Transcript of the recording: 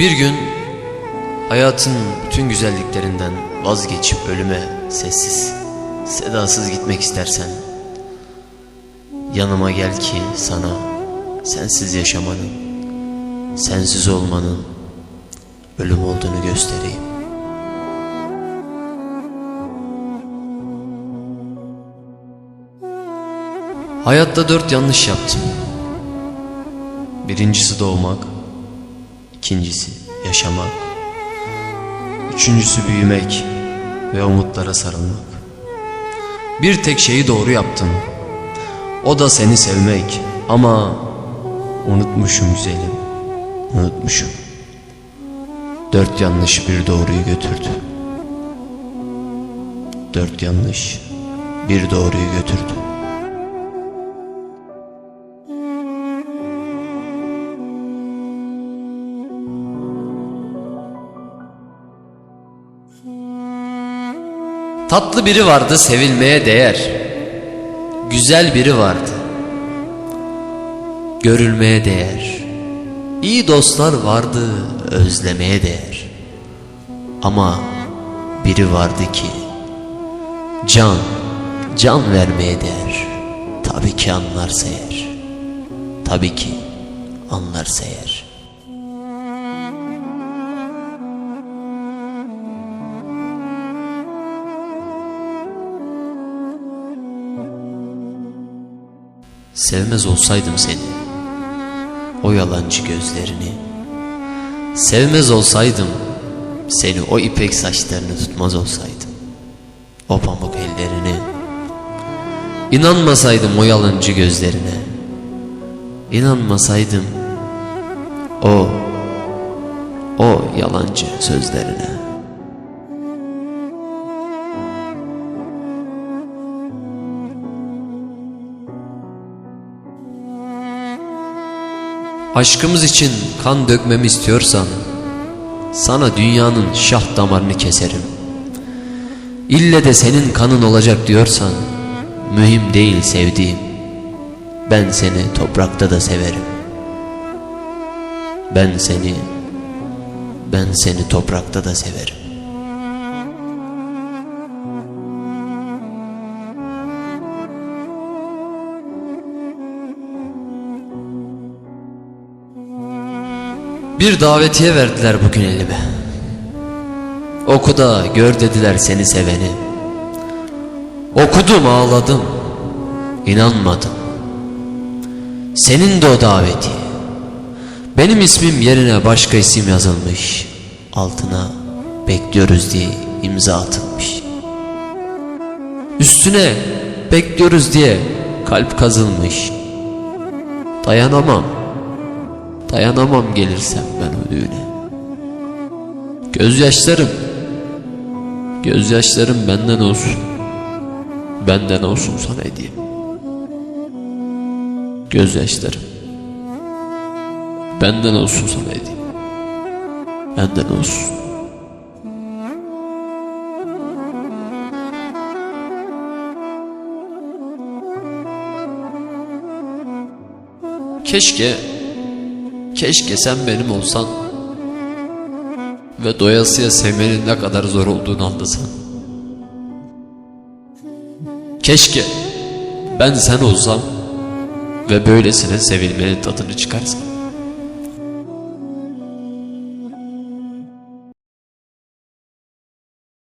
Bir gün hayatın bütün güzelliklerinden vazgeçip ölüme sessiz, sedasız gitmek istersen yanıma gel ki sana sensiz yaşamanın, sensiz olmanın ölüm olduğunu göstereyim. Hayatta dört yanlış yaptım. Birincisi doğmak, ikincisi yaşamak, üçüncüsü büyümek ve umutlara sarılmak. Bir tek şeyi doğru yaptım. O da seni sevmek ama unutmuşum güzelim, unutmuşum. Dört yanlış bir doğruyu götürdü. Dört yanlış bir doğruyu götürdü. Tatlı biri vardı sevilmeye değer. Güzel biri vardı. Görülmeye değer. İyi dostlar vardı özlemeye değer. Ama biri vardı ki can, can vermeye değer. Tabii ki anlarsa eğer. Tabii ki anlarsa eğer. Sevmez olsaydım seni O yalancı gözlerini. Sevmez olsaydım Seni o ipek saçlarını tutmaz olsaydım. O pamuk ellerini. İnanmasaydım o yalancı gözlerine. İnanmasaydım O O yalancı sözlerine Aşkımız için kan dökmemi istiyorsan Sana dünyanın şah damarını keserim. İlle de senin kanın olacak diyorsan Mühim değil sevdiğim. Ben seni toprakta da severim. Ben seni Ben seni toprakta da severim Bir davetiye verdiler bugün elime. Oku da gör dediler seni seveni. Okudum ağladım. İnanmadım. Senin de o davetiye. Benim ismim yerine başka isim yazılmış. Altına bekliyoruz diye imza atılmış. Üstüne bekliyoruz diye kalp kazılmış. Dayanamam. Dayanamam gelirsem ben o düğüne. Gözyaşlarım, gözyaşlarım benden olsun. Benden olsun sana hediye. Gözyaşlarım. Benden olsun sana hediye. Benden olsun. Keşke Keşke sen benim olsan ve doyasıya sevmenin ne kadar zor olduğunu anlasan. Keşke ben sen olsam ve böylesine sevilmenin tadını çıkarsam.